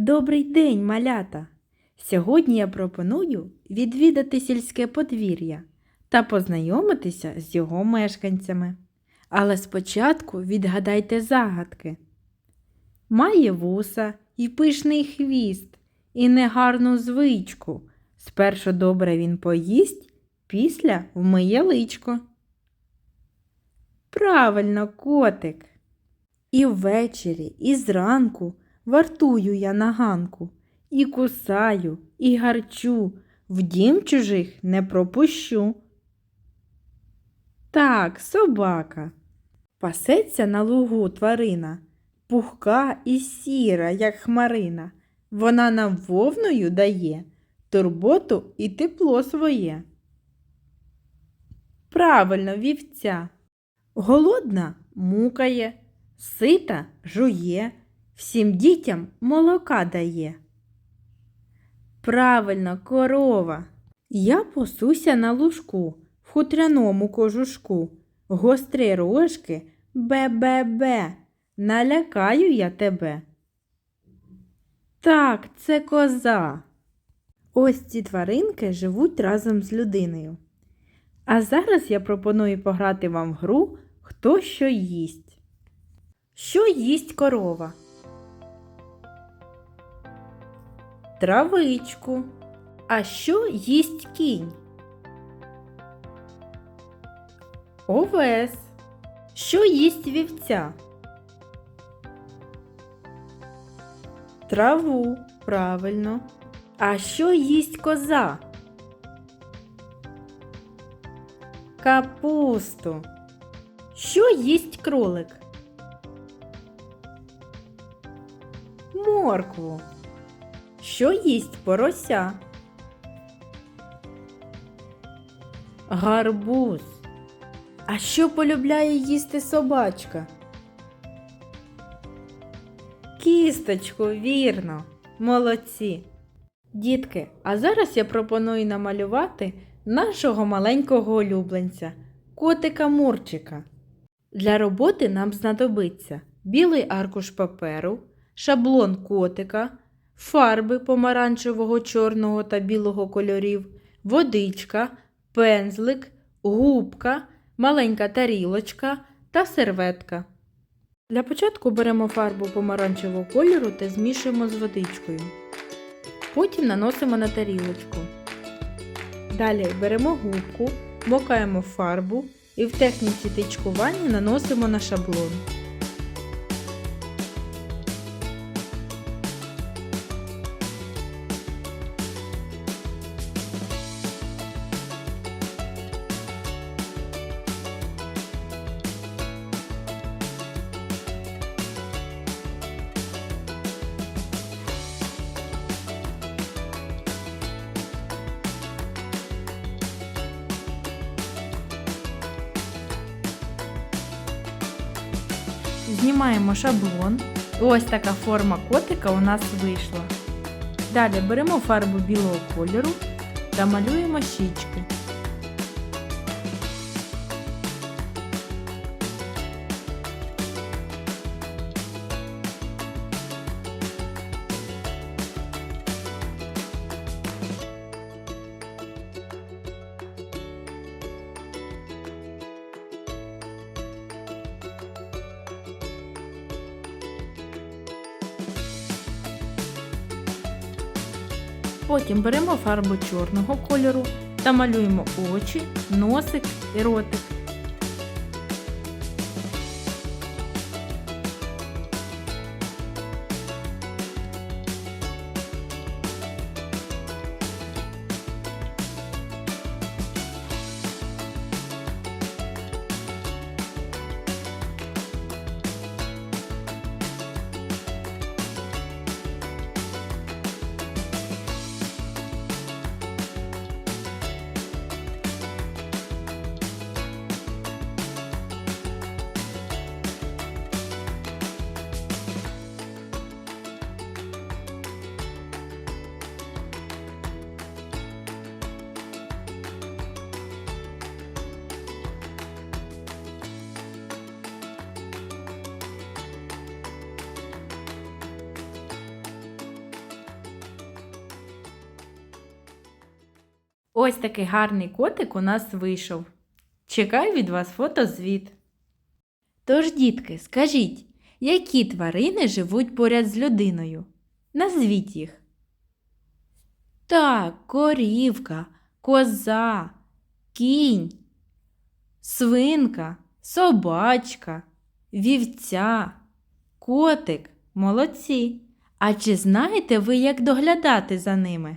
Добрий день, малята! Сьогодні я пропоную відвідати сільське подвір'я та познайомитися з його мешканцями. Але спочатку відгадайте загадки. Має вуса і пишний хвіст, і негарну звичку. Спершу добре він поїсть, після вмиє личко. Правильно, котик. І ввечері, і зранку вартую я на ганку, і кусаю, і гарчу, в дім чужих не пропущу. Так, собака. Пасеться на лугу тварина, пухка і сіра, як хмарина. Вона нам вовною дає турботу і тепло своє. Правильно, вівця. Голодна мукає, сита жує, всім дітям молока дає. Правильно, корова. Я пасуся на лужку в хутряному кожушку. Гострі рожки бе-бе-бе. Налякаю я тебе. Так, це коза. Ось ці тваринки живуть разом з людиною. А зараз я пропоную пограти вам в гру Хто що їсть. Що їсть корова? Травичку. А що їсть кінь? Овес. Що їсть вівця? Траву. Правильно. А що їсть коза? Капусту. Що їсть кролик? Моркву. Що їсть порося? Гарбуз. А що полюбляє їсти собачка? Кісточку, вірно, молодці. Дітки, а зараз я пропоную намалювати нашого маленького улюбленця, котика Мурчика. Для роботи нам знадобиться білий аркуш паперу, шаблон котика, фарби помаранчевого, чорного та білого кольорів, водичка, пензлик, губка, маленька тарілочка та серветка. Для початку беремо фарбу помаранчевого кольору та змішуємо з водичкою. Потім наносимо на тарілочку. Далі беремо губку, мокаємо фарбу і в техніці тичкування наносимо на шаблон. Знімаємо шаблон. Ось така форма котика у нас вийшла. Далі беремо фарбу білого кольору та малюємо щічки. Потім беремо фарбу чорного кольору та малюємо очі, носик і ротик. Ось такий гарний котик у нас вийшов. Чекаю від вас фотозвіт. Тож, дітки, скажіть, які тварини живуть поряд з людиною? Назвіть їх. Так, корівка, коза, кінь, свинка, собачка, вівця, котик. Молодці. А чи знаєте ви, як доглядати за ними?